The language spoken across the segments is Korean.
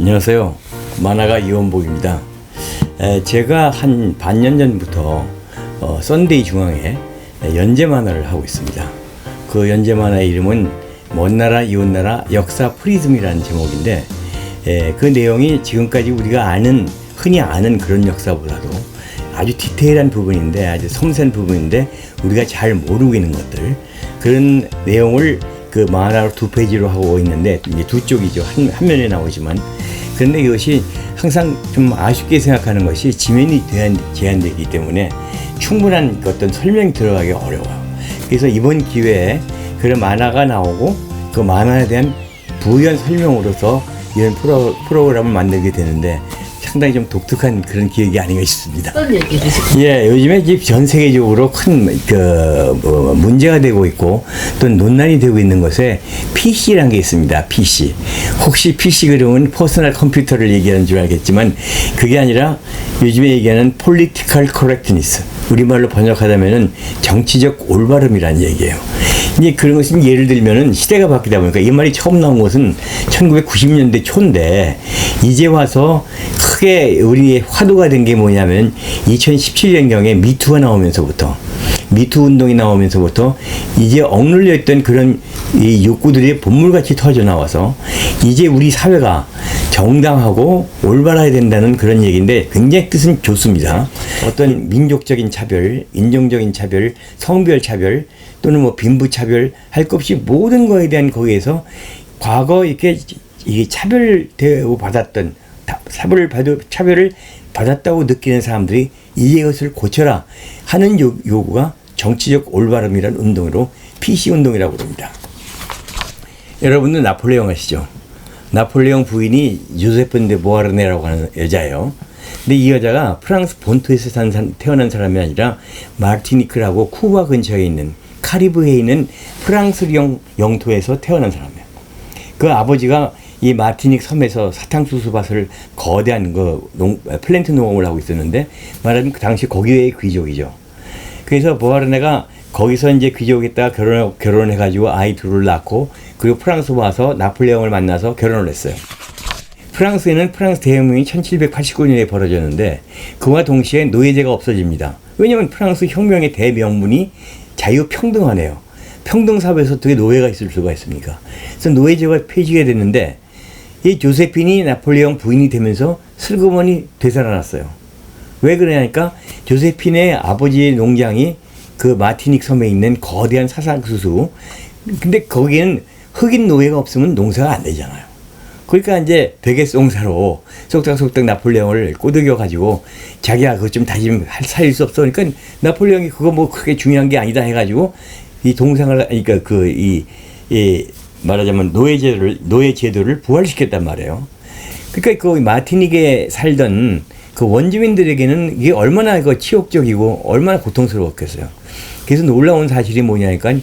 안녕하세요. 만화가 이원복입니다. 에, 제가 한 반년 전부터 어, 썬데이 중앙에 연재 만화를 하고 있습니다. 그 연재 만화의 이름은 먼 나라 이웃 나라 역사 프리즘이라는 제목인데 에, 그 내용이 지금까지 우리가 아는 흔히 아는 그런 역사보다도 아주 디테일한 부분인데 아주 섬세한 부분인데 우리가 잘 모르고 있는 것들 그런 내용을 그 만화로 두 페이지로 하고 있는데 이제 두 쪽이죠 한, 한 면에 나오지만 그런데 이것이 항상 좀 아쉽게 생각하는 것이 지면이 제한, 제한되기 때문에 충분한 그 어떤 설명이 들어가기 어려워요. 그래서 이번 기회에 그런 만화가 나오고 그 만화에 대한 부연 설명으로서 이런 프로, 프로그램을 만들게 되는데 상당히 좀 독특한 그런 기획이 아닌가 싶습니다. 어떤 얘기를 지금 예, 요즘에 전 세계적으로 큰 그, 뭐, 문제가 되고 있고 또 논란이 되고 있는 것에 PC라는 게 있습니다. PC. 혹시 PC 그러면 퍼스널 컴퓨터를 얘기하는 줄 알겠지만 그게 아니라 요즘에 얘기하는 political correctness. 우리말로 번역하자면은 정치적 올바름이라는 얘기예요. 이제 그런 것은 예를 들면은 시대가 바뀌다 보니까 이 말이 처음 나온 것은 1990년대 초인데 이제 와서 크게 우리의 화두가 된 게 뭐냐면 2017년경에 미투가 나오면서부터 미투 운동이 나오면서부터 이제 억눌려 있던 그런 이 욕구들이 본물같이 터져 나와서 이제 우리 사회가 정당하고 올바라야 된다는 그런 얘기인데 굉장히 뜻은 좋습니다. 어떤 민족적인 차별, 인종적인 차별, 성별 차별 또는 뭐 빈부 차별 할 것 없이 모든 거에 대한 거기에서 과거 이렇게 이게 차별 대우 받았던 다- 차별을 받 차별을 받았다고 느끼는 사람들이 이것을 고쳐라 하는 요, 요구가 정치적 올바름이라는 운동으로 PC 운동이라고 부릅니다. 여러분들 나폴레옹 아시죠? 나폴레옹 부인이 요세프 데 모아르네라고 하는 여자예요. 근데 이 여자가 프랑스 본토에서 산, 사- 태어난 사람이 아니라 마르티니크라고 쿠바 근처에 있는 카리브해에 있는 프랑스 영, 영토에서 태어난 사람이에요. 그 아버지가 이 마티닉 섬에서 사탕수수 밭을 거대한 그 농, 플랜트 농업을 하고 있었는데 말하자면 그 당시 거기의 귀족이죠. 그래서 보아르네가 거기서 이제 귀족에다가 결혼 결혼해가지고 아이 둘을 낳고 그리고 프랑스 와서 나폴레옹을 만나서 결혼을 했어요. 프랑스에는 프랑스 대혁명이 1789년에 벌어졌는데 그와 동시에 노예제가 없어집니다. 왜냐하면 프랑스 혁명의 대명분이 자유평등하네요. 평등사회에서 어떻게 노예가 있을 수가 있습니까? 그래서 노예제가 폐지가 됐는데 이 조세핀이 나폴레옹 부인이 되면서 슬그머니 되살아났어요. 왜 그러냐니까 조세핀의 아버지의 농장이 그 마티닉 섬에 있는 거대한 사상수수. 근데 거기는 흑인 노예가 없으면 농사가 안 되잖아요. 그러니까 이제 베개송사로 속닥속닥 나폴레옹을 꼬드겨 가지고 자기야 그것 좀 다시 좀 할- 살릴 수 없어. 그러니까 나폴레옹이 그거 뭐 크게 중요한 게 아니다 해가지고 이 동상을 그러니까 그 이 이 말하자면 노예제도를 노예제도를 부활시켰단 말이에요. 그러니까 그 마티닉에 살던 그 원주민들에게는 이게 얼마나 그 치욕적이고 얼마나 고통스러웠겠어요. 그래서 놀라운 사실이 뭐냐니까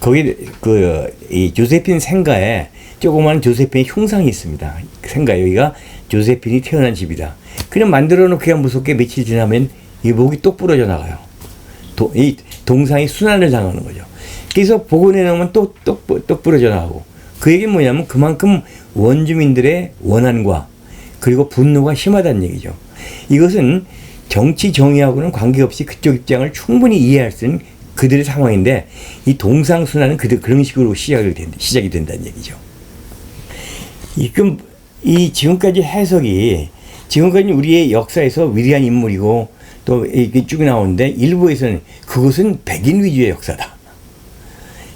거기 그이 조세핀 생가에 조그만 조세핀의 흉상이 있습니다. 생가 여기가 조세핀이 태어난 집이다. 그냥 만들어 놓기가 무섭게 며칠 지나면 이 목이 똑 부러져 나가요. 도, 이 동상이 순환을 당하는 거죠. 그래서 복원해 놓으면 또, 또, 또 부러져 나가고. 그 얘기는 뭐냐면 그만큼 원주민들의 원한과 그리고 분노가 심하다는 얘기죠. 이것은 정치 정의하고는 관계없이 그쪽 입장을 충분히 이해할 수 있는 그들의 상황인데 이 동상순환은 그들 그런 식으로 시작이 된 시작이 된다는 얘기죠. 이금 이 지금까지 해석이 지금까지 우리의 역사에서 위대한 인물이고 또 이게 쭉 나오는데 일부에서는 그것은 백인 위주의 역사다.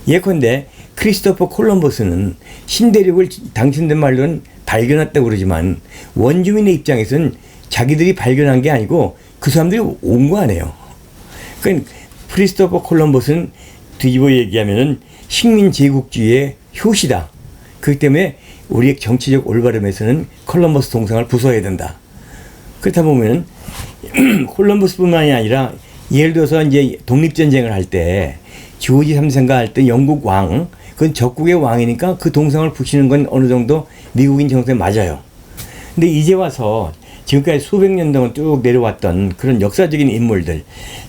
예컨대 크리스토퍼 콜럼버스는 신대륙을 당신들 말로는 발견했다고 그러지만 원주민의 입장에서는 자기들이 발견한 게 아니고 그 사람들이 온 거 아니에요. 그러니까 크리스토퍼 콜럼버스는 뒤집어 얘기하면은 식민 제국주의의 효시다. 그렇기 때문에 우리의 정치적 올바름에서는 콜럼버스 동상을 부숴야 된다. 그렇다 보면은 콜럼버스뿐만이 아니라 예를 들어서 이제 독립전쟁을 할 때 조지 3세가 할 때 영국 왕, 그건 적국의 왕이니까 그 동상을 붙이는 건 어느 정도 미국인 정서에 맞아요. 근데 이제 와서 지금까지 수백 년 동안 쭉 내려왔던 그런 역사적인 인물들,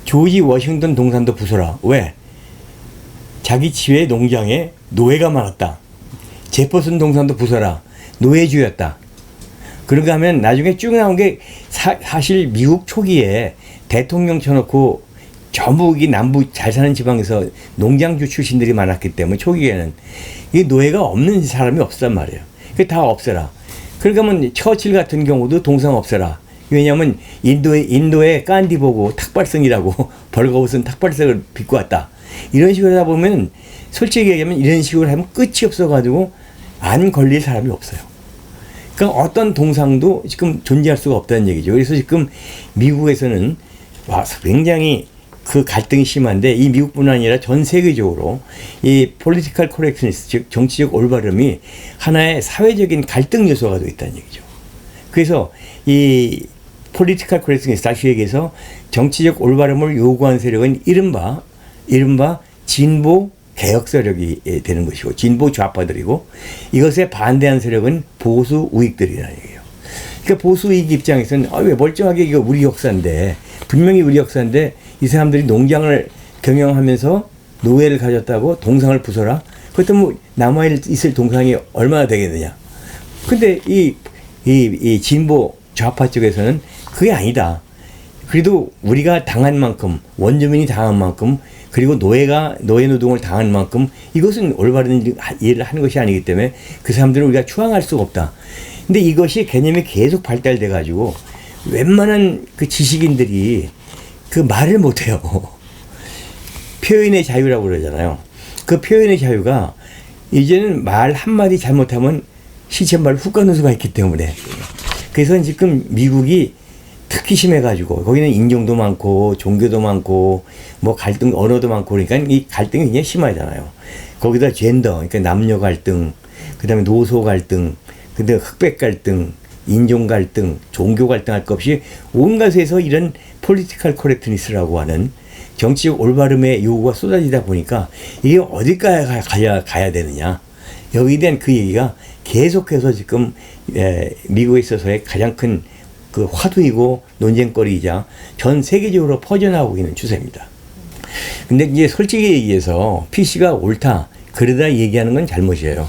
조지 워싱턴 동상도 부숴라. 왜? 자기 지회 농장에 노예가 많았다. 제퍼슨 동상도 부숴라. 노예주였다. 그런가 하면 나중에 쭉 나온 게 사, 사실 미국 초기에 대통령 쳐놓고 전부 이 남부 잘 사는 지방에서 농장주 출신들이 많았기 때문에 초기에는 이 노예가 없는 사람이 없단 말이에요. 그 다 없애라. 그러니까 뭐 처칠 같은 경우도 동상 없애라. 왜냐하면 인도에 인도에 깐디 보고 탁발성이라고 벌거벗은 탁발성을 빚고 왔다. 이런 식으로 하다 보면 솔직히 얘기하면 이런 식으로 하면 끝이 없어가지고 안 걸릴 사람이 없어요. 그러니까 어떤 동상도 지금 존재할 수가 없다는 얘기죠. 그래서 지금 미국에서는 와 굉장히 그 갈등이 심한데 이 미국뿐 아니라 전 세계적으로 이 political correctness 즉 정치적 올바름이 하나의 사회적인 갈등 요소가 되어 있다는 얘기죠. 그래서 이 political correctness 다시 얘기해서 정치적 올바름을 요구한 세력은 이른바 이른바 진보 개혁 세력이 예, 되는 것이고 진보 좌파들이고 이것에 반대한 세력은 보수 우익들이라는 얘기예요. 그러니까 보수 우익 입장에서는 아, 왜 멀쩡하게 이거 우리 역사인데 분명히 우리 역사인데 이 사람들이 농장을 경영하면서 노예를 가졌다고 동상을 부숴라? 그것도 뭐 남아 있을 동상이 얼마나 되겠느냐. 근데 이, 이, 이 진보 좌파 쪽에서는 그게 아니다. 그래도 우리가 당한 만큼 원주민이 당한 만큼 그리고 노예가 노예 노동을 당한 만큼 이것은 올바른 일을 하는 것이 아니기 때문에 그 사람들은 우리가 추앙할 수가 없다. 근데 이것이 개념이 계속 발달돼 가지고 웬만한 그 지식인들이 그 말을 못 해요. 표현의 자유라고 그러잖아요. 그 표현의 자유가 이제는 말 한마디 잘못하면 시체말 훅 가는 수가 있기 때문에 그래서 지금 미국이 특히 심해가지고 거기는 인종도 많고 종교도 많고 뭐 갈등 언어도 많고 그러니까 이 갈등이 굉장히 심하잖아요. 거기다 젠더 그러니까 남녀 갈등 그다음에 노소 갈등 근데 흑백 갈등 인종 갈등 종교 갈등 할 것 없이 온갖에서 이런 폴리티컬 코렉트니스라고 하는 정치적 올바름의 요구가 쏟아지다 보니까 이게 어디까지 가야 가야 되느냐 여기에 대한 그 얘기가 계속해서 지금 에, 미국에 있어서의 가장 큰 그 화두이고 논쟁거리이자 전 세계적으로 퍼져나오고 있는 추세입니다. 근데 이제 솔직히 얘기해서 PC가 옳다 그러다 얘기하는 건 잘못이에요.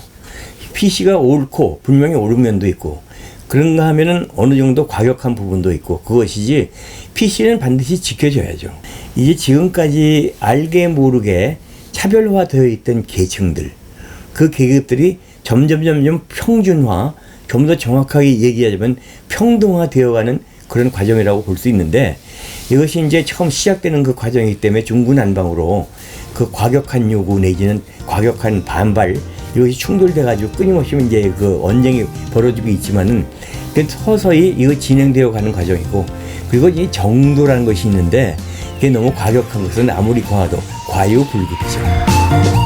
PC가 옳고 분명히 옳은 면도 있고 그런가 하면은 어느 정도 과격한 부분도 있고 그것이지 PC는 반드시 지켜져야죠. 이제 지금까지 알게 모르게 차별화되어 있던 계층들 그 계급들이 점점 점점 평준화 좀 더 정확하게 얘기하자면 평등화되어가는 그런 과정이라고 볼 수 있는데 이것이 이제 처음 시작되는 그 과정이기 때문에 중구난방으로 그 과격한 요구 내지는 과격한 반발 이것이 충돌돼 가지고 끊임없이 이제 그 언쟁이 벌어지고 있지만은 그 서서히 이거 진행되어 가는 과정이고 그리고 이 정도라는 것이 있는데 이게 너무 과격한 것은 아무리 과도 과유불급이죠.